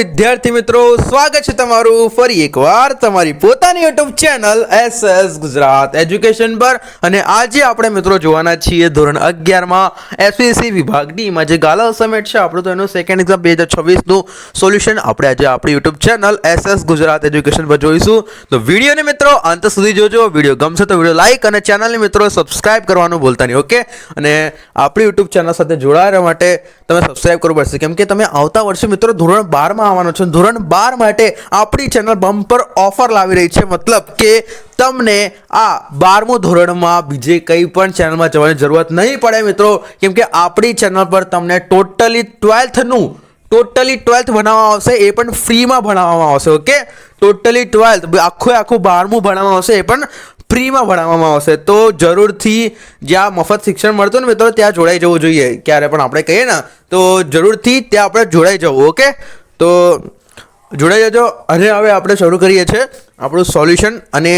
વિદ્યાર્થી મિત્રો, સ્વાગત છે તમારું ફરી એકવાર તમારી પોતાની YouTube channel S S Gujarat education પર. અને આજે આપણે મિત્રો જોવાના છીએ ધોરણ અગિયારમાં એસપીસી વિભાગ ડીમાં જે ગાલા સમિટ છે, આપણું તો એનું સેકન્ડ એક્ઝામ બે હજાર છવ્વીસનું સોલ્યુશન આપણે આજે આપણી YouTube channel S Gujarat education પર જોઈશું. તો વિડીયોને મિત્રો અંત સુધી જોજો. વીડિયો ગમશે તો વીડિયો લાઈક અને ચેનલને મિત્રો સબસ્ક્રાઇબ કરવાનું ભૂલતા નહીં ઓકે અને આપણી યુટ્યુબ ચેનલ સાથે જોડાવા માટે તમે સબસ્ક્રાઇબ કરવું પડશે. કેમ કે તમે આવતા વર્ષે મિત્રો ધોરણ બારમાં આવવાનો છો. ધોરણ બાર માટે આપણી ચેનલ બમ્પર ઓફર લાવી રહી છે. મતલબ કે તમને આ બારમું ધોરણમાં બીજે કંઈ પણ ચેનલમાં જવાની જરૂરત નહીં પડે મિત્રો. કેમ કે આપણી ચેનલ પર તમને ટોટલી ટ્વેલ્થનું, ટોટલી ટ્વેલ્થ ભણાવવામાં આવશે, એ પણ ફ્રીમાં ભણાવવામાં આવશે, ઓકે? ટોટલી ટ્વેલ્થ આખું આખું બારમું ભણાવવામાં આવશે, એ પણ ફ્રીમાં ભણાવવામાં આવશે. તો જરૂરથી જ્યાં મફત શિક્ષણ મળતું ને મિત્રો, ત્યાં જોડાઈ જવું જોઈએ. ક્યારે પણ આપણે કહીએ ને, તો જરૂરથી ત્યાં આપણે જોડાઈ જવું, ઓકે? તો જોડાઈ જજો. અને હવે આપણે શરૂ કરીએ છીએ આપણું સોલ્યુશન. અને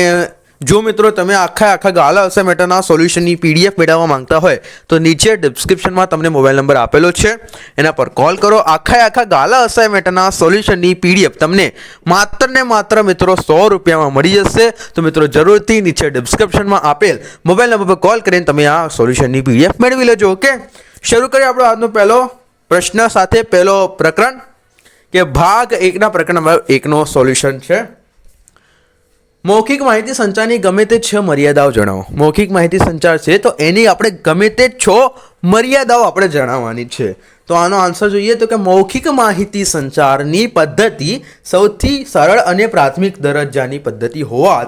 જો મિત્રો તમે આખા આખા ગાલા અસાઇમેન્ટના સોલ્યુશનની પીડીએફ મેળવવા માંગતા હોય, તો નીચે ડિસ્ક્રિપ્શનમાં તમને મોબાઈલ નંબર આપેલો છે. એના પર કોલ કરો. આખા આખા ગાલા અસાઇમેન્ટના સોલ્યુશનની પીડીએફ તમને માત્ર ને માત્ર મિત્રો સો રૂપિયામાં મળી જશે. તો મિત્રો જરૂરથી નીચે ડિસ્ક્રિપ્શનમાં આપેલ મોબાઈલ નંબર પર કોલ કરીને તમે આ સોલ્યુશનની પીડીએફ મેળવી લેજો ઓકે શરૂ કરીએ આપણો આજનો પહેલો પ્રશ્ન સાથે. પહેલો પ્રકરણ કે ભાગ એકના પ્રકરણ એકનો સોલ્યુશન છે. મૌખિક માહિતી સંચારની ગમે તે છ મર્યાદાઓ જણાવો. મૌખિક માહિતી સંચાર છે તો એની આપણે ગમે તે છ મર્યાદાઓ આપણે જણાવવાની છે. તો આનો આન્સર જોઈએ તો કે મૌખિક માહિતી સંચારની પદ્ધતિ સૌથી સરળ અને પ્રાથમિક દરજ્જાની પદ્ધતિ હોવા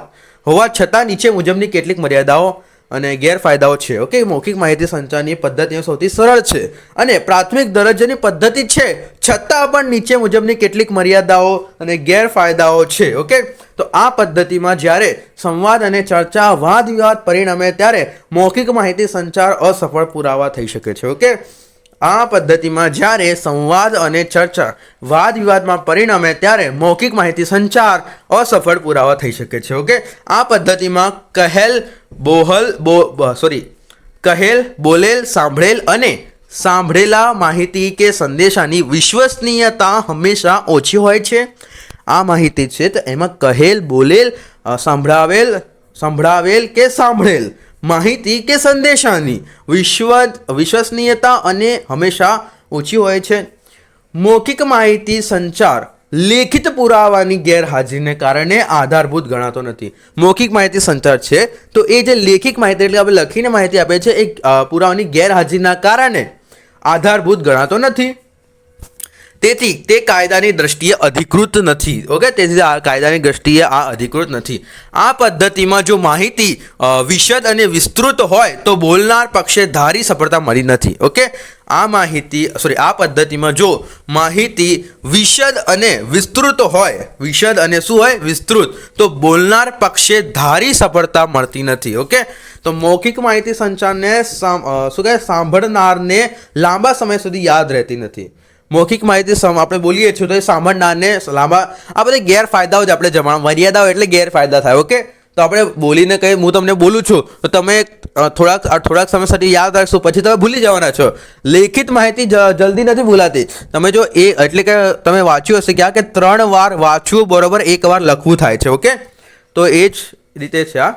હોવા છતાં નીચે મુજબની કેટલીક મર્યાદાઓ અને ગેરફાયદાઓ છે. ઓકે મૌખિક માહિતી સંચારની પદ્ધતિઓ સૌથી સરળ છે અને પ્રાથમિક દરજ્જાની પદ્ધતિ છે. છતાં પણ નીચે મુજબની કેટલીક મર્યાદાઓ અને ગેરફાયદાઓ છે. ઓકે તો આ પદ્ધતિમાં જ્યારે સંવાદ અને ચર્ચા વાદ વિવાદ પરિણમે ત્યારે મૌખિક માહિતી સંચાર અસફળ પુરાવા થઈ શકે છે. ઓકે આ પદ્ધતિમાં જ્યારે સંવાદ અને ચર્ચા વાદ વિવાદમાં પરિણમે ત્યારે મૌખિક માહિતી સંચાર અસફળ પુરાવા થઈ શકે છે, ઓકે? આ પદ્ધતિમાં કહેલ, બોહલ, બો સોરી, કહેલ, બોલેલ, સાંભળેલ અને સાંભળેલા માહિતી કે સંદેશાની વિશ્વસનીયતા હંમેશા ઓછી હોય છે. આ માહિતી છે તો એમાં કહેલ, બોલેલ સંભળાવેલ સંભળાવેલ કે સાંભળેલ માહિતી કે સંદેશાની. વિશ્વ વિશ્વસનીયતા અને હંમેશા ઓછી હોય છે. મૌખિક માહિતી સંચાર, લેખિત પુરાવાની ગેરહાજરીને કારણે આધારભૂત ગણાતો નથી. મૌખિક માહિતી સંચાર છે, તો એ જે લેખિક માહિતી એટલે આપણે લખીને માહિતી આપે છે, એ પુરાવાની ગેરહાજરીના કારણે આધારભૂત ગણાતો નથી. તેથી તે કાયદાની દ્રષ્ટિએ અધિકૃત નથી, ઓકે? તેથી આ કાયદાની દ્રષ્ટિએ આ અધિકૃત નથી. આ પદ્ધતિમાં જો માહિતી વિશદ અને વિસ્તૃત હોય, તો બોલનાર પક્ષે ધારી સફળતા મળી નથી, ઓકે? આ માહિતી, સોરી, આ પદ્ધતિમાં જો માહિતી વિશદ અને વિસ્તૃત હોય, વિશદ અને શું હોય? વિસ્તૃત, તો બોલનાર પક્ષે ધારી સફળતા મળતી નથી, ઓકે? તો મૌખિક માહિતી સંચારને શું કહે? સાંભળનારને લાંબા સમય સુધી યાદ રહેતી નથી. મૌખિક માહિતી આપણે બોલીએ છીએ તો એ સાંભળનારને લાંબા આ બધા ગેરફાયદાઓ જ આપણે જમા મર્યાદાઓ એટલે ગેરફાયદા થાય, ઓકે? તો આપણે બોલીને કંઈ હું તમને બોલું છું, તો તમે થોડાક થોડાક સમય સુધી યાદ રાખશો, પછી તમે ભૂલી જવાના છો. લેખિત માહિતી જલ્દી નથી ભૂલાતી. તમે જો એ એટલે કે તમે વાંચ્યું હશે ક્યાં કે ત્રણ વાર વાંચવું બરોબર એક વાર લખવું થાય છે, ઓકે? તો એ જ રીતે છે, આ.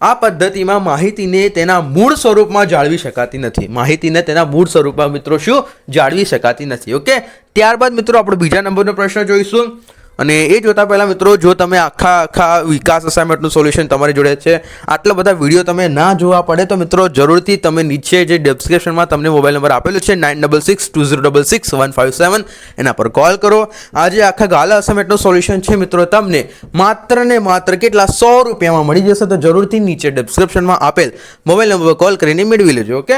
આ પદ્ધતિમાં માહિતીને તેના મૂળ સ્વરૂપમાં જાળવી શકાતી નથી. માહિતીને તેના મૂળ સ્વરૂપમાં મિત્રો શું? જાળવી શકાતી નથી. ઓકે ત્યારબાદ મિત્રો આપણે બીજા નંબરનો પ્રશ્ન જોઈશું. અને એ જોતા પહેલાં મિત્રો, જો તમે આખા આખા વિકાસ અસાઇનમેન્ટનું સોલ્યુશન તમારી જોડે છે, આટલા બધા વીડિયો તમે ના જોવા પડે તો મિત્રો જરૂરથી તમે નીચે જે ડિસ્ક્રિપ્શનમાં તમને મોબાઈલ નંબર આપેલો છે nine double six two zero double six one five seven એના પર કોલ કરો. આજે આખા ગાલા અસાઇનમેન્ટનું સોલ્યુશન છે મિત્રો તમને માત્ર ને માત્ર કેટલા સો રૂપિયામાં મળી જશે તો જરૂરથી નીચે ડિસ્ક્રિપ્શનમાં આપેલ મોબાઈલ નંબર પર કોલ કરીને મેળવી લેજો ઓકે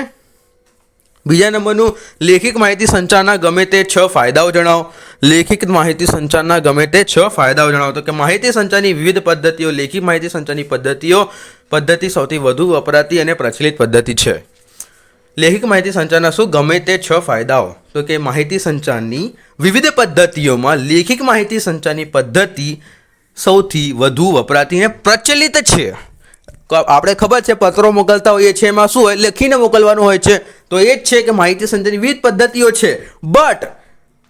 બીજા નંબરનું લેખિક માહિતી સંચારના ગમે તે છ ફાયદાઓ જણાવો. લેખિત માહિતી સંચારના ગમે તે છ ફાયદાઓ જણાવો. તો કે માહિતી સંચારની વિવિધ પદ્ધતિઓ, લેખિત માહિતી સંચારની પદ્ધતિઓ, પદ્ધતિ સૌથી વધુ વપરાતી અને પ્રચલિત પદ્ધતિ છે. લેખિક માહિતી સંચારના શું ગમે તે છ ફાયદાઓ? તો કે માહિતી સંચારની વિવિધ પદ્ધતિઓમાં લેખિક માહિતી સંચારની પદ્ધતિ સૌથી વધુ વપરાતી અને પ્રચલિત છે. આપણે ખબર છે, પત્રો મોકલતા હોઈએ છીએ, એમાં શું હોય, લખીને મોકલવાનું હોય છે. તો એ જ છે કે માહિતી સંચારની વિવિધ પદ્ધતિઓ છે. બટ,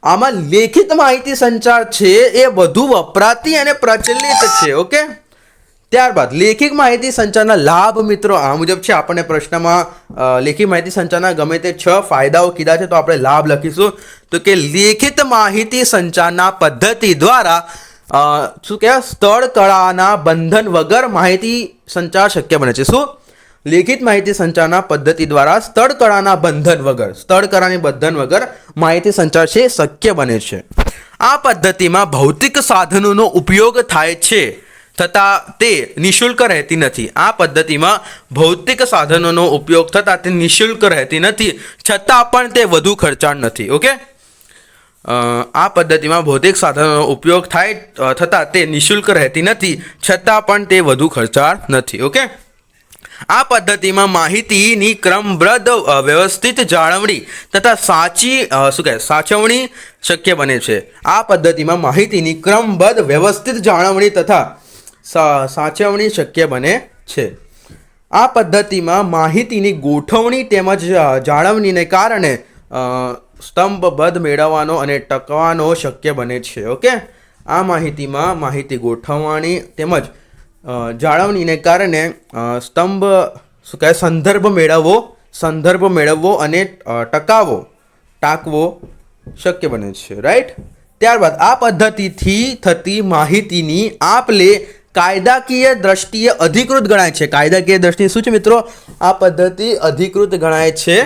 આમાં લેખિત માહિતી સંચાર છે એ વધુ વપરાતી અને પ્રચલિત છે, ઓકે? ત્યારબાદ, લેખિત માહિતી સંચારના લાભ મિત્રો, આ મુજબ છે, આપણને પ્રશ્નમાં લેખિત માહિતી સંચારના ગમે તે છ ફાયદાઓ કીધા છે, તો આપણે લાભ લખીશું. તો કે લેખિત માહિતી સંચારના પદ્ધતિ દ્વારા શું કહેવાય સ્થળ કળાના બંધન વગર માહિતી સંચાર શક્ય બને છે. શું? લેખિત માહિતી સંચારના પદ્ધતિ દ્વારા સ્થળ કળાના બંધન વગર, સ્થળ કળાની બંધન વગર માહિતી સંચાર છે, શક્ય બને છે. આ પદ્ધતિમાં ભૌતિક સાધનોનો ઉપયોગ થાય છે થતાં તે નિઃશુલ્ક રહેતી નથી. આ પદ્ધતિમાં ભૌતિક સાધનોનો ઉપયોગ થતાં તે નિઃશુલ્ક રહેતી નથી. છતાં પણ તે વધુ ખર્ચાળ નથી, ઓકે? આ પદ્ધતિમાં ભૌતિક સાધનોનો ઉપયોગ થાય થતાં તે નિઃશુલ્ક રહેતી નથી, છતાં પણ તે વધુ ખર્ચાળ નથી, ઓકે? આ પદ્ધતિમાં માહિતીની ક્રમબદ્ધ વ્યવસ્થિત જાળવણી તથા સાચી શું કહે, સાચવણી શક્ય બને છે. આ પદ્ધતિમાં માહિતીની ક્રમબદ્ધ, વ્યવસ્થિત જાળવણી તથા સાચવણી શક્ય બને છે. આ પદ્ધતિમાં માહિતીની ગોઠવણી તેમજ જાળવણીને કારણે સ્તંભબદ્ધ મેળવવાનો અને ટકવાનો શક્ય બને છે, ઓકે? આ માહિતીમાં માહિતી ગોઠવવાની તેમજ જાળવણીને કારણે સ્તંભ શું કહે સંદર્ભ મેળવવો સંદર્ભ મેળવવો અને ટકાવો, ટાંકવો શક્ય બને છે, રાઈટ? ત્યારબાદ આ પદ્ધતિથી થતી માહિતીની આપ લે કાયદાકીય દ્રષ્ટિએ અધિકૃત ગણાય છે. કાયદાકીય દ્રષ્ટિએ શું છે મિત્રો? આ પદ્ધતિ અધિકૃત ગણાય છે.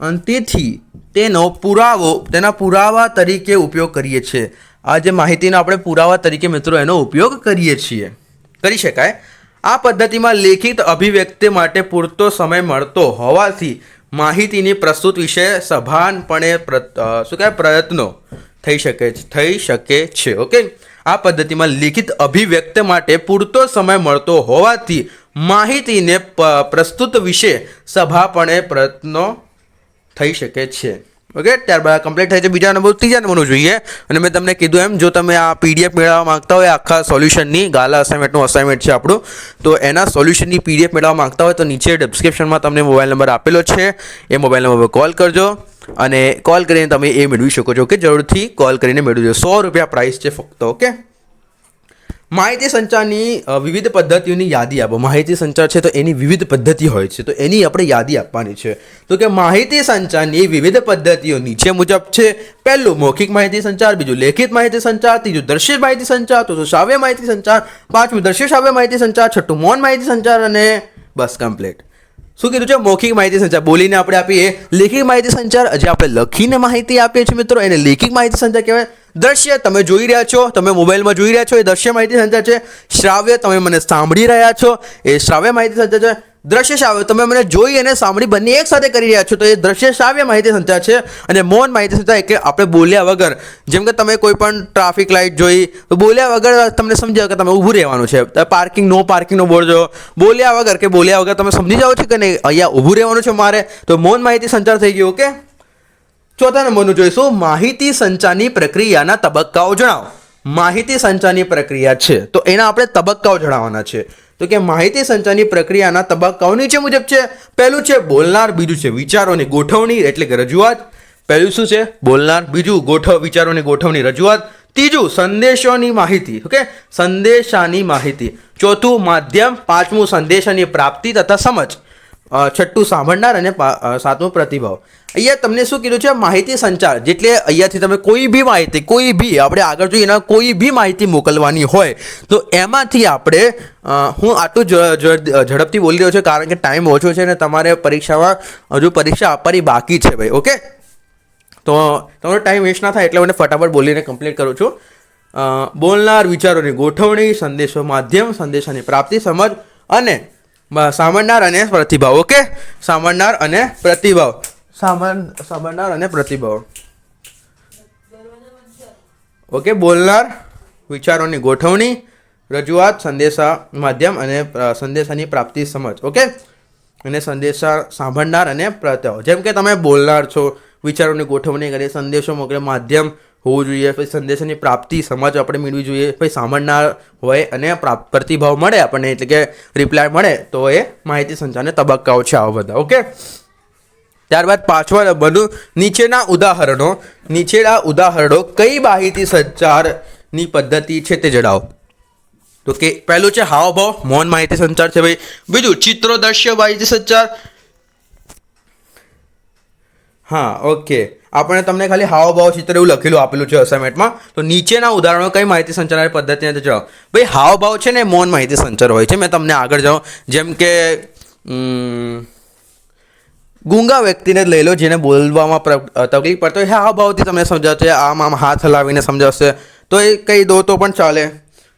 અને તેથી તેનો પુરાવો, તેના પુરાવા તરીકે ઉપયોગ કરીએ છીએ. આ જે માહિતીનો આપણે પુરાવા તરીકે મિત્રો એનો ઉપયોગ કરીએ છીએ. કરી શકાય? આ પદ્ધતિમાં લેખિત અભિવ્યક્તિ માટે પૂરતો સમય મળતો હોવાથી માહિતીની પ્રસ્તુત વિશે સભાનપણે શું કહેવાય? પ્રયત્નો થઈ શકે થઈ શકે છે, ઓકે? આ પદ્ધતિમાં લિખિત અભિવ્યક્ત માટે પૂરતો સમય મળતો હોવાથી માહિતીને પ્રસ્તુત વિશે સભાપણે પ્રયત્નો થઈ શકે છે. ઓકે ત્યારબાદ કમ્પ્લીટ થાય છે બીજા નંબર ત્રીજા નંબરનું જોઈએ. અને મેં તમને કીધું એમ, જો તમે આ પીડીએફ મેળવવા માગતા હોય, આખા સોલ્યુશનની ગાલા અસાઇનમેન્ટનું અસાઇનમેન્ટ છે આપણું, તો એના સોલ્યુશનની પીડીએફ મેળવવા માંગતા હોય, તો નીચે ડિસ્ક્રિપ્શનમાં તમને મોબાઈલ નંબર આપેલો છે. એ મોબાઈલ નંબર પર કોલ કરજો. અને કોલ કરીને તમે એ મેળવી શકો છો કે જરૂરથી કોલ કરીને મેળવજો. સો રૂપિયા પ્રાઇસ છે ફક્ત ઓકે માહિતી સંચારની વિવિધ પદ્ધતિઓની યાદી આપો. માહિતી સંચાર છે તો એની વિવિધ પદ્ધતિ હોય છે. તો એની આપણે યાદી આપવાની છે. તો કે માહિતી સંચારની વિવિધ પદ્ધતિઓ નીચે મુજબ છે, પહેલું મૌખિક માહિતી સંચાર, બીજું લેખિત માહિતી સંચાર, ત્રીજું દ્રશ્ય માહિતી સંચાર, ચોથું શ્રાવ્ય માહિતી સંચાર, પાંચમું દ્રશ્ય શ્રાવ્ય માહિતી સંચાર, છઠ્ઠું મૌન માહિતી સંચાર અને બસ કમ્પ્લીટ. શું કીધું છે? મૌખિક માહિતી સંચાર. બોલીને આપણે આપીએ, લેખિત માહિતી સંચાર. જે આપણે લખીને માહિતી આપીએ છીએ મિત્રો. એને લેખિત માહિતી સંચાર કહેવાય. દ્રશ્ય તમે જોઈ રહ્યા છો, તમે મોબાઈલમાં જોઈ રહ્યા છો, એ દ્રશ્ય માહિતી સંચાર છે. શ્રાવ્ય તમે મને સાંભળી રહ્યા છો, એ શ્રાવ્ય માહિતી સંચાર છે. દ્રશ્ય શ્રાવ્ય તમે મને જોઈ અને સાંભળી બંને એક સાથે કરી રહ્યા છો, તો એ દ્રશ્ય શ્રાવ્ય માહિતી સંચાર છે અને મૌન માહિતી સંચાર એટલે આપણે બોલ્યા વગર. જેમ કે તમે કોઈ પણ ટ્રાફિક લાઇટ જોઈ, તો બોલ્યા વગર તમને સમજાવ કે તમે ઊભું રહેવાનું છે. પાર્કિંગ નો પાર્કિંગનો બોર્ડ જો બોલ્યા વગર કે બોલ્યા વગર તમે સમજી જાઓ છો કે નહીં? અહીંયા ઊભું રહેવાનું છે મારે. તો મૌન માહિતી સંચાર થઈ ગયું ઓકે ચોથા નંબરનું જોઈશું. માહિતી સંચારની પ્રક્રિયાના તબક્કાઓ જણાવો. માહિતી સંચારની પ્રક્રિયા છે. તો એના આપણે તબક્કાઓ જણાવવાના છે. તો કે માહિતી સંચારની પ્રક્રિયાના તબક્કાઓ નીચે મુજબ છે. પહેલું છે બોલનાર, બીજું છે વિચારોની ગોઠવણી, એટલે કે રજૂઆત. પહેલું શું છે? બોલનાર, બીજું ગોઠવ વિચારોની ગોઠવણી, રજૂઆત. ત્રીજું સંદેશોની માહિતી, ઓકે? સંદેશાની માહિતી. ચોથું માધ્યમ, પાંચમું સંદેશાની પ્રાપ્તિ તથા સમજ. છઠ્ઠું સાંભળનાર અને સાતમું પ્રતિભાવ. અહીંયા તમને શું કીધું છે? માહિતી સંચાર. જેટલે અહીંયાથી તમે કોઈ બી માહિતી, કોઈ બી, આપણે આગળ જોઈએ એના કોઈ બી માહિતી મોકલવાની હોય, તો એમાંથી આપણે હું આટલું ઝડપથી બોલી રહ્યો છું કારણ કે ટાઈમ ઓછો છે અને તમારે પરીક્ષામાં હજુ પરીક્ષા આપવાની બાકી છે ભાઈ ઓકે તો તમારો ટાઈમ વેસ્ટ ના થાય એટલે મને ફટાફટ બોલીને કમ્પ્લીટ કરું છું. બોલનાર વિચારોની ગોઠવણી, સંદેશો માધ્યમ, સંદેશાની પ્રાપ્તિ, સમજ અને સાંભળનાર અને પ્રતિભાવ ઓકે સાંભળનાર અને પ્રતિભાવ. સાંભળ સાંભળનાર અને પ્રતિભાવ. ઓકે, બોલનાર, વિચારોની ગોઠવણી, રજૂઆત, સંદેશા માધ્યમ અને સંદેશાની પ્રાપ્તિ સમજ, ઓકે? અને સંદેશા સાંભળનાર અને પ્રત્યાવ જેમ કે તમે બોલનાર છો, વિચારોની ગોઠવણી કરી, સંદેશો મોકલે, માધ્યમ હોવું જોઈએ, પછી સંદેશાની પ્રાપ્તિ સમજ આપણે મેળવી જોઈએ, પછી સાંભળનાર હોય અને પ્રતિભાવ મળે આપણને, એટલે કે રિપ્લાય મળે, તો એ માહિતી સંચારને તબક્કાઓ છે આવા બધા, ઓકે? ત્યારબાદ પાંચમા નંબરનું નીચેના ઉદાહરણો. નીચેના ઉદાહરણો કઈ માહિતી સંચારની પદ્ધતિ છે તે જણાવો. તો કે પહેલું છે હાવભાવ, મૌન માહિતી સંચાર છે ભાઈ. બીજું ચિત્રો, દ્રશ્ય, માહિતી સંચાર. હા, ઓકે. આપણે તમને ખાલી હાવભાવ, ચિત્ર એવું લખેલું આપેલું છે અસાઇનમેન્ટમાં. તો નીચેના ઉદાહરણો કઈ માહિતી સંચારની પદ્ધતિ અંદર જાઓ ભાઈ, હાવભાવ છે ને મૌન માહિતી સંચાર હોય છે. મેં તમને આગળ જાઉં જેમ કે ગુંગા વ્યક્તિને લઈ લો જેને બોલવામાં તકલીફ પડતો હોય હાવભાવથી તમને સમજાવશે, આમ આમ હાથ હલાવીને સમજાવશે. તો એ કહી દો તો પણ ચાલે.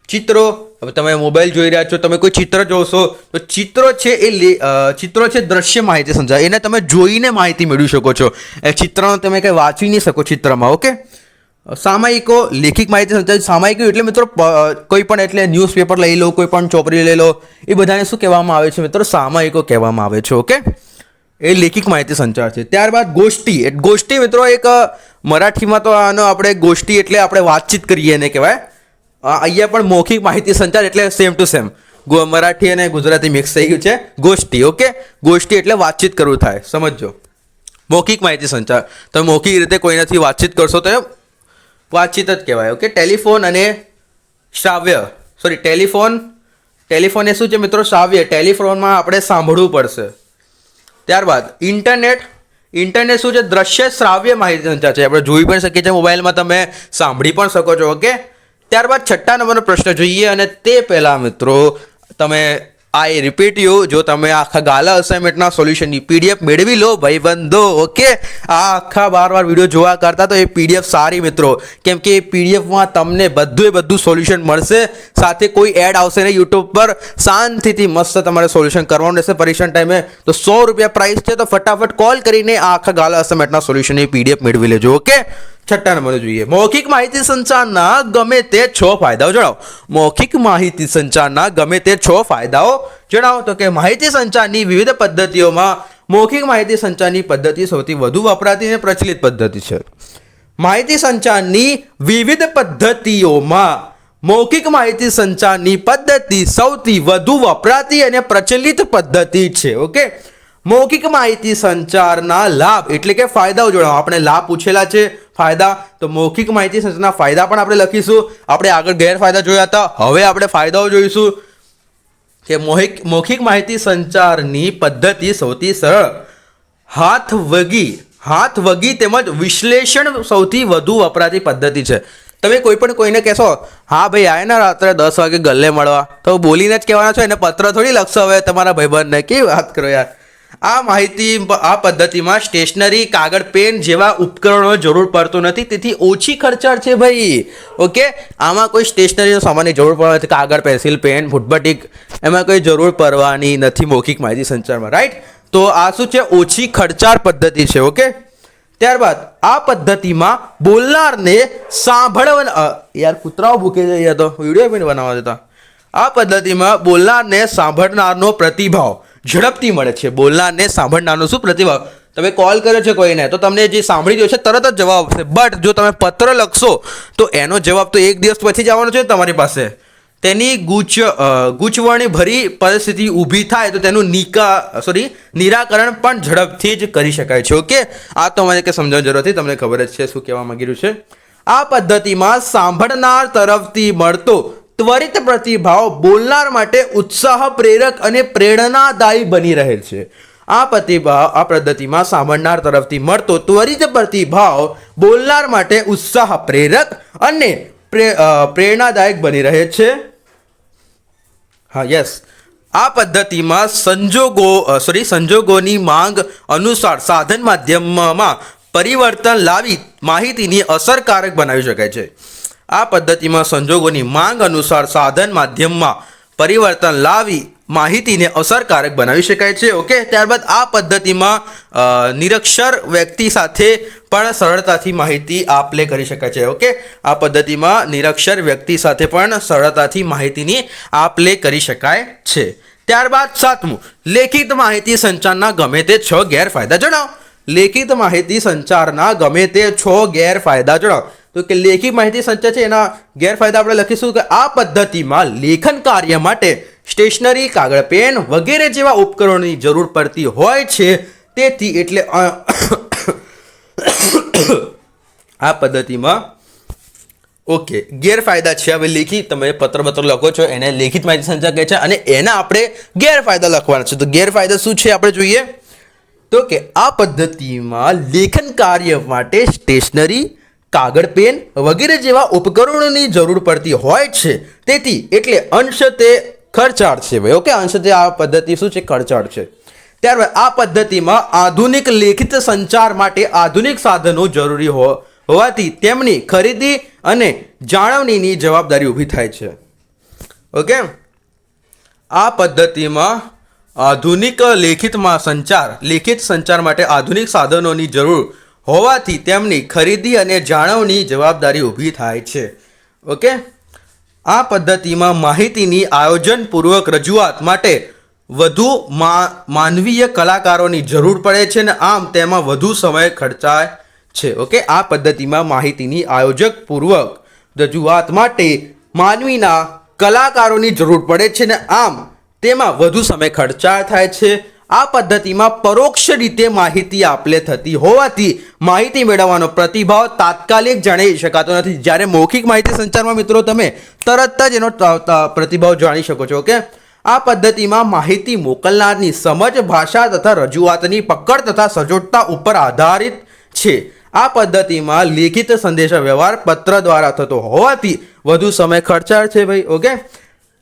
ચિત્રો, હવે તમે મોબાઈલ જોઈ રહ્યા છો, તમે કોઈ ચિત્ર જોશો, તો ચિત્રો છે એ ચિત્રો છે દ્રશ્ય માહિતી સમજાય. એને તમે જોઈને માહિતી મેળવી શકો છો. એ ચિત્રનો તમે કંઈ વાંચી નહીં શકો ચિત્રમાં, ઓકે? સામાયિકો, લેખિક માહિતી સંચાર સામાયિકો એટલે મિત્રો કોઈ પણ એટલે ન્યૂઝપેપર લઈ લો, કોઈ પણ ચોપડી લઈ લો, એ બધાને શું કહેવામાં આવે છે મિત્રો? સામાયિકો કહેવામાં આવે છે, ઓકે? એ લેખિક માહિતી સંચાર છે. ત્યારબાદ ગોષ્ઠી. ગોષ્ઠી મિત્રો એક મરાઠીમાં તો આનો આપણે ગોષ્ઠી એટલે આપણે વાતચીત કરીએ એને કહેવાય. અહીંયા પણ મૌખિક માહિતી સંચાર એટલે સેમ ટુ સેમ મરાઠી અને ગુજરાતી મિક્સ થઈ ગયું છે. ગોષ્ઠી ઓકે ગોષ્ઠી એટલે વાતચીત કરવું થાય. સમજો મૌખિક માહિતી સંચાર. તમે મૌખિક રીતે કોઈનાથી વાતચીત કરશો તો વાતચીત જ કહેવાય ઓકે ટેલિફોન અને શ્રાવ્ય. Sorry telephone. ટેલિફોન એ શું છે મિત્રો? શ્રાવ્ય. ટેલિફોનમાં આપણે સાંભળવું પડશે. ત્યારબાદ ઇન્ટરનેટ. ઇન્ટરનેટ શું છે? દ્રશ્ય શ્રાવ્ય માહિતી સંચાર છે. આપણે જોઈ પણ શકીએ છીએ મોબાઈલમાં, તમે સાંભળી પણ શકો છો, ઓકે? ત્યારબાદ છઠ્ઠા નંબરનો પ્રશ્ન જોઈએ અને તે પહેલાં મિત્રો, તમે આઈ રિપીટ યુ જો તમે આખા ગાલા અસાઇનમેન્ટના સોલ્યુશનની પીડીએફ મેળવી લો ભાઈબંધો ઓકે આ આખા બાર વાર વીડિયો જોવા કરતા તો એ પીડીએફ સારી મિત્રો. કેમ કે એ પીડીએફમાં તમને બધું એ બધું સોલ્યુશન મળશે. સાથે કોઈ એડ આવશે ને યુટ્યુબ પર. શાંતિથી મસ્ત તમારે સોલ્યુશન કરવાનું રહેશે. પરીક્ષા ટાઈમે તો સો રૂપિયા પ્રાઇસ છે, તો ફટાફટ કોલ કરીને આ આખા ગાલા અસાઇનમેન્ટના સોલ્યુશનની પીડીએફ મેળવી લેજો ઓકે છઠ્ઠા નંબર જોઈએ. મૌખિક માહિતી સંચારના ગમે તે છ ફાયદાઓ જણાવો. મૌખિક માહિતી સંચારના ગમે તે છ ફાયદાઓ જણાવો. તો કે માહિતી સંચારની વિવિધ પદ્ધતિઓમાં મૌખિક માહિતી સંચારની પદ્ધતિ સૌથી વધુ વપરાતી અને પ્રચલિત પદ્ધતિ છે. માહિતી સંચારની વિવિધ પદ્ધતિઓમાં મૌખિક માહિતી સંચારની પદ્ધતિ સૌથી વધુ વપરાતી અને પ્રચલિત પદ્ધતિ છે, ઓકે? મૌખિક માહિતી સંચારના લાભ એટલે કે ફાયદાઓ જોડાવો આપણે લાભ પૂછેલા છે ફાયદા. તો મૌખિક માહિતી સંચના ફાયદા પણ આપણે લખીશું. આપણે આગળ ગેરફાયદા જોયા હતા. હવે આપણે ફાયદાઓ જોઈશું. કે મૌખિક મૌખિક માહિતી સંચારની પદ્ધતિ સૌથી સરળ. હાથ વગી હાથ વગી તેમજ વિશ્લેષણ સૌથી વધુ વપરાતી પદ્ધતિ છે. તમે કોઈ પણ કોઈને કહેશો, હા ભાઈ, આય ને રાત્રે દસ વાગે ગલ્લે મળવા. તો બોલીને જ કહેવાના છો, એને પત્ર થોડી લખશો હવે તમારા ભાઈબંધને. કેવી વાત કરો યાર. આ માહિતી આ પદ્ધતિમાં સ્ટેશનરી કાગળ પેન જેવા ઉપકરણો જરૂર પડતો નથી. તેથી ઓછી ખર્ચાળ છે ભાઈ. ઓકે? આમાં કોઈ સ્ટેશનરીનો સામાનની જરૂર પડવા નથી. કાગળ પેન્સિલ પેન ફૂટબટીક એમાં કોઈ જરૂર પડવાની નથી મૌખિક માહિતી સંચારમાં. રાઈટ તો આ શું છે? ઓછી ખર્ચાળ પદ્ધતિ છે, ઓકે? ત્યારબાદ આ પદ્ધતિમાં બોલનારને સાંભળવા યાર કૂતરાઓ ભૂકે યાર તો. વીડિયો પણ બનાવવા દેતા. આ પદ્ધતિમાં બોલનારને સાંભળનારનો પ્રતિભાવ. ઝડપથી મળે છે. બોલનારને સાંભળનારનો શું પ્રતિભાવ? તમે કોલ કર્યો છે કોઈને, તો તમને જે સાંભળી રહ્યો છે તરત જ જવાબ આવશે. બટ જો તમે પત્ર લખશો, તો એનો જવાબ તો એક દિવસ પછી જ આવવાનો છે તમારી પાસે. તેની ગૂંચ ગૂંચવણી ભરી પરિસ્થિતિ ઊભી થાય તો તેનું નિકા સોરી નિરાકરણ પણ ઝડપથી જ કરી શકાય છે ઓકે આ તો મને કે સમજાવવાની જરૂર નથી તમને ખબર જ છે શું કહેવા માંગી રહ્યું છે. આ પદ્ધતિમાં સાંભળનાર તરફથી મળતો ત્વરિત પ્રતિભાવ બોલનાર માટે ઉત્સાહ પ્રેરક અને પ્રેરણાદાયી બની રહે છે. આ પ્રતિભાવ આ પદ્ધતિમાં સાંભળનાર તરફથી મળતો ત્વરિત પ્રતિભાવ બોલનાર માટે ઉત્સાહ પ્રેરક અને પ્રે- પ્રેરણાદાયક બની રહે છે. હા, યસ. આ પદ્ધતિમાં સંજોગો સોરી સંજોગોની માંગ અનુસાર સાધન માધ્યમમાં પરિવર્તન લાવી માહિતીની અસરકારક બનાવી શકાય છે. આ પદ્ધતિમાં સંજોગોની માંગ અનુસાર સાધન માધ્યમમાં પરિવર્તન લાવી માહિતીને અસરકારક બનાવી શકાય છે. ઓકે, ત્યારબાદ આ પદ્ધતિમાં નિરક્ષર વ્યક્તિ સાથે પણ સરળતાથી માહિતી આપ લે કરી શકાય છે. ઓકે, આ પદ્ધતિમાં નિરક્ષર વ્યક્તિ સાથે પણ સરળતાથી માહિતીની આપ લે કરી શકાય છે. ત્યારબાદ સાતમું, લેખિત માહિતી સંચારના ગમે તે છ ગેરફાયદા જણાવો. લેખિત માહિતી સંચારના ગમે તે છ ગેરફાયદા જણાવો. તો કે લેખિત માહિતી સંચય છે, એના ગેરફાયદા આપણે લખીશું કે આ પદ્ધતિમાં લેખન કાર્ય માટે સ્ટેશનરી, કાગળ, પેન વગેરે જેવા ઉપકરણોની જરૂર પડતી હોય છે. તેથી એટલે આ પદ્ધતિમાં, ઓકે, ગેરફાયદા છે. હવે લેખી તમે પત્ર પત્ર લખો છો, એને લેખિત માહિતી સંચય કહે છે અને એના આપણે ગેરફાયદા લખવાના છે. તો ગેરફાયદા શું છે આપણે જોઈએ? તો કે આ પદ્ધતિમાં લેખન કાર્ય માટે સ્ટેશનરી કાગળ, પેન વગેરે જેવા ઉપકરણોની જરૂર પડતી હોય છે. તેથી એટલે અંશ તે ખર્ચાળ છે ભાઈ, ઓકે? અંશ તે આ પદ્ધતિ શું છે? ખર્ચાળ છે. ત્યારબાદ આ પદ્ધતિમાં આધુનિક લેખિત સંચાર માટે આધુનિક સાધનો જરૂરી હો, હોવાથી તેમની ખરીદી અને જાળવણીની જવાબદારી ઊભી થાય છે. ઓકે? આ પદ્ધતિમાં આધુનિક લેખિતમાં સંચાર, લેખિત સંચાર માટે આધુનિક સાધનોની જરૂર હોવાથી તેમની ખરીદી અને જાળવણી જવાબદારી ઊભી થાય છે. ઓકે? આ પદ્ધતિમાં માહિતીની આયોજનપૂર્વક રજૂઆત માટે વધુ માનવીય કલાકારોની જરૂર પડે છે અને આમ તેમાં વધુ સમય ખર્ચાય છે. ઓકે? આ પદ્ધતિમાં માહિતીની આયોજકપૂર્વક રજૂઆત માટે માનવીના કલાકારોની જરૂર પડે છે ને આમ તેમાં વધુ સમય ખર્ચા થાય છે. આ પદ્ધતિમાં પરોક્ષ રીતે માહિતી આપલે થતી હોવાથી માહિતી મેળવવાનો પ્રતિભાવ તાત્કાલિક જાણી શકાતો નથી. જ્યારે મૌખિક માહિતી સંચારમાં મિત્રો તમે તરત જ એનો પ્રતિભાવ જાણી શકો છો ઓકે આ પદ્ધતિમાં માહિતી મોકલનારની સમજ, ભાષા તથા રજૂઆતની પકડ તથા સજોટતા ઉપર આધારિત છે. આ પદ્ધતિમાં લેખિત સંદેશા વ્યવહાર પત્ર દ્વારા થતો હોવાથી વધુ સમય ખર્ચાળ છે ભાઈ ઓકે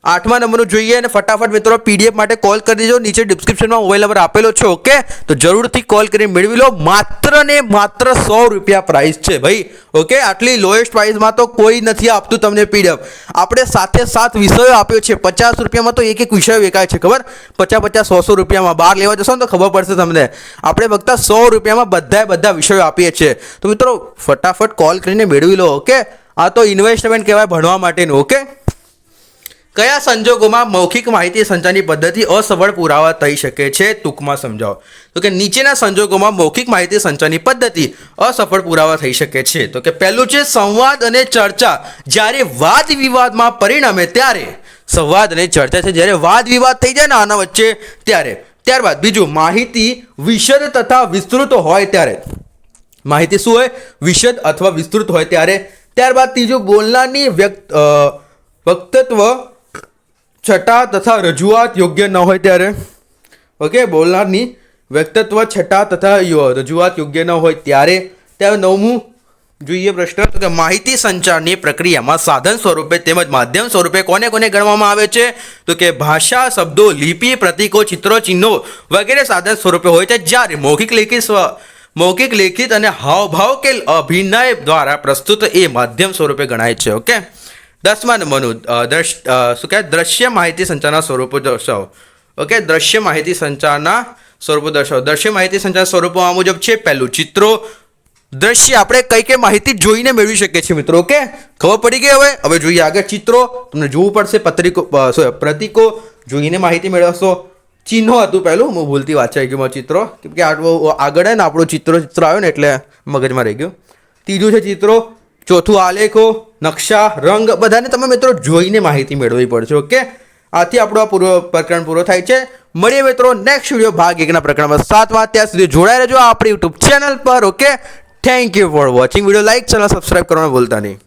આઠમા નંબરનું જોઈએ અને ફટાફટ મિત્રો પીડીએફ માટે કોલ કરી દેજો. નીચે ડિસ્ક્રિપ્શનમાં મોબાઈલ નંબર આપેલો છે ઓકે તો જરૂરથી કોલ કરીને મેળવી લો. માત્ર ને માત્ર સો રૂપિયા પ્રાઇસ છે ભાઈ ઓકે આટલી લોએસ્ટ પ્રાઇસમાં તો કોઈ નથી આપતું તમને પીડીએફ આપણે સાથે સાત વિષયો આપ્યો છે. પચાસ રૂપિયામાં તો એક એક વિષય વેચાય છે, ખબર? પચાસ પચાસ, સો સો રૂપિયામાં. બહાર લેવા જશો ને તો ખબર પડશે તમને. આપણે ફક્ત સો રૂપિયામાં બધાએ બધા વિષયો આપીએ છીએ. તો મિત્રો, ફટાફટ કોલ કરીને મેળવી લો ઓકે આ તો ઇન્વેસ્ટમેન્ટ કહેવાય ભણવા માટેનું ઓકે કયા સંજોગોમાં મૌખિક માહિતી સંચારની પદ્ધતિ અસફળ પુરાવા થઈ શકે છે ટૂંકમાં સમજાવો. તો કે નીચેના સંજોગોમાં મૌખિક માહિતી સંચારની પદ્ધતિ અસફળ પુરાવા થઈ શકે છે. તો કે પહેલું છે સંવાદ અને ચર્ચા. જ્યારે વાદ વિવાદમાં પરિણમે ત્યારે. સંવાદ અને ચર્ચા છે. જ્યારે વાદ વિવાદ થઈ જાય ને આના વચ્ચે ત્યારે. ત્યારબાદ બીજું માહિતી વિશદ તથા વિસ્તૃત હોય ત્યારે. માહિતી શું હોય? વિશદ અથવા વિસ્તૃત હોય ત્યારે. ત્યારબાદ ત્રીજું બોલનારની વ્યક્ત વક્તત્વ છટા તથા રજૂઆત યોગ્ય ન હોય ત્યારે? ઓકે બોલનારની વ્યક્તિત્વ છટા તથા રજૂઆત યોગ્ય ન હોય ત્યારે? ત્યારે નવમું જોઈએ પ્રશ્ન. તો કે માહિતી સંચારની પ્રક્રિયામાં સાધન સ્વરૂપે તેમજ માધ્યમ સ્વરૂપે કોને કોને ગણવામાં આવે છે? તો કે ભાષા, શબ્દો, લિપિ, પ્રતીકો, ચિત્રો, ચિહ્નો વગેરે સાધન સ્વરૂપે હોય છે. જ્યારે મૌખિક લેખિત સ્વ, મૌખિક લેખિત અને હાવભાવ કે અભિનય દ્વારા પ્રસ્તુત એ માધ્યમ સ્વરૂપે ગણાય છે. ઓકે દસમા નંબરનું અ, દ્રશ શું કહેવાય? દ્રશ્ય માહિતી સંચારના સ્વરૂપો દર્શાવો. ઓકે? દ્રશ્ય માહિતી સંચારના સ્વરૂપો દર્શાવો. દ્રશ્ય માહિતી સંચાર સ્વરૂપો આ મુજબ છે પહેલું ચિત્રો. દ્રશ્ય આપણે કઈ કઈ માહિતી જોઈને મેળવી શકીએ છીએ મિત્રો ઓકે? ખબર પડી ગઈ હવે? હવે જોઈએ આગળ ચિત્રો. તમને જોવું પડશે પત્રિકો પ્રતિકો. જોઈને માહિતી મેળવશો. ચિહ્નો હતું પહેલું. હું ભૂલતી વાંચાઈ ગયું ચિત્રો. કેમ કે આગળ ને આપણું ચિત્રો ચિત્ર આવ્યો ને એટલે મગજમાં રહી ગયું. ત્રીજું છે ચિત્રો. ચોથું આલેખો, નકશા, રંગ, બધાને તમે મિત્રો જોઈને માહિતી મેળવવી પડશે, ઓકે? આથી આપણો આ પૂરો પ્રકરણ પૂરો થાય છે. મળીએ મિત્રો નેક્સ્ટ વીડિયો ભાગ એકના પ્રકરણમાં સાતમાં ત્યાં સુધી જોડાઈ રહેજો આપણી યુટ્યુબ ચેનલ પર, okay? Thank you for watching video like channel subscribe કરવાનું ભૂલતા નહીં.